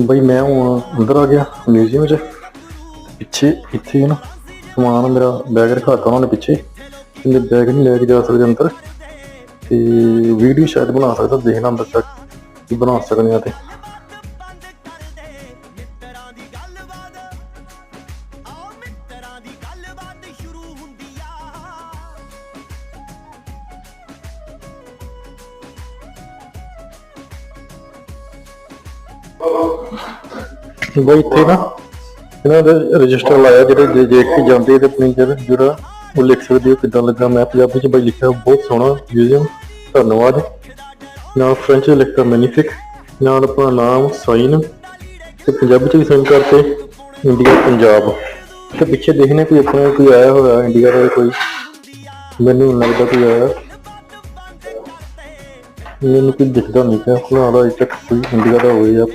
ਬਈ ਮੈਂ ਹੁਣ ਅੰਦਰ ਆ ਗਿਆ ਮਿਊਜ਼ੀਅਮ 'ਚ। ਪਿੱਛੇ ਇੱਥੇ ਹੀ ਨਾ, ਸਮਾਨ ਮੇਰਾ ਬੈਗ ਰਖਾਤਾ ਉਹਨਾਂ ਨੇ ਪਿੱਛੇ। ਕਹਿੰਦੇ ਬੈਗ ਨਹੀਂ ਲੈ ਕੇ ਜਾ ਸਕਦੇ ਅੰਦਰ। ਤੇ ਵੀਡੀਓ ਸ਼ਾਇਦ ਬਣਾ ਸਕਦਾ ਦੇਖਣਾ ਅੰਦਰ ਤੱਕ ਕੀ ਬਣਾ ਸਕਦੇ ਆ ਤੇ ਮਿੱਤਰਾਂ ਦੀ ਬਈ ਇੱਥੇ ਨਾ। ਇਹਨਾਂ ਦੇ ਰਜਿਸਟਰ ਲਾਇਆ ਜਿਹੜੇ ਦੇਖ ਕੇ ਜਾਂਦੇ ਤੇ ਆਪਣੀ ਜਿਹੜਾ ਉਹ ਲਿਖ ਸਕਦੇ ਹੋ ਕਿੱਦਾਂ ਲੱਗਾ। ਮੈਂ ਪੰਜਾਬੀ ਚ ਬਈ ਲਿਖਿਆ, ਬਹੁਤ ਸੋਹਣਾ ਮਿਊਜ਼ੀਅਮ ਧੰਨਵਾਦ। ਨਾਲ ਫ੍ਰੈਂਚ ਚ ਲਿਖਿਆ ਮੈਨੀਫਿਕ ਨਾਲ ਆਪਣਾ ਨਾਮ ਸਾਈਨ ਤੇ ਪੰਜਾਬੀ ਚ ਵੀ ਸਾਈਨ ਕਰਤੇ ਇੰਡੀਆ ਪੰਜਾਬ। ਤੇ ਪਿੱਛੇ ਦੇਖਨੇ ਕੋਈ ਆਪਣਾ ਕੋਈ ਆਇਆ ਹੋਇਆ ਇੰਡੀਆ ਦਾ ਕੋਈ? ਮੈਨੂੰ ਲੱਗਦਾ ਕੋਈ ਆਇਆ। ਮੈਨੂੰ ਕੋਈ ਦਿਖਦਾ ਨਹੀਂ ਪਿਆ। ਫਿਲਹਾਲ ਅਜੇ ਤੱਕ ਕੋਈ ਇੰਡੀਆ ਦਾ ਹੋਵੇ ਜਾਂ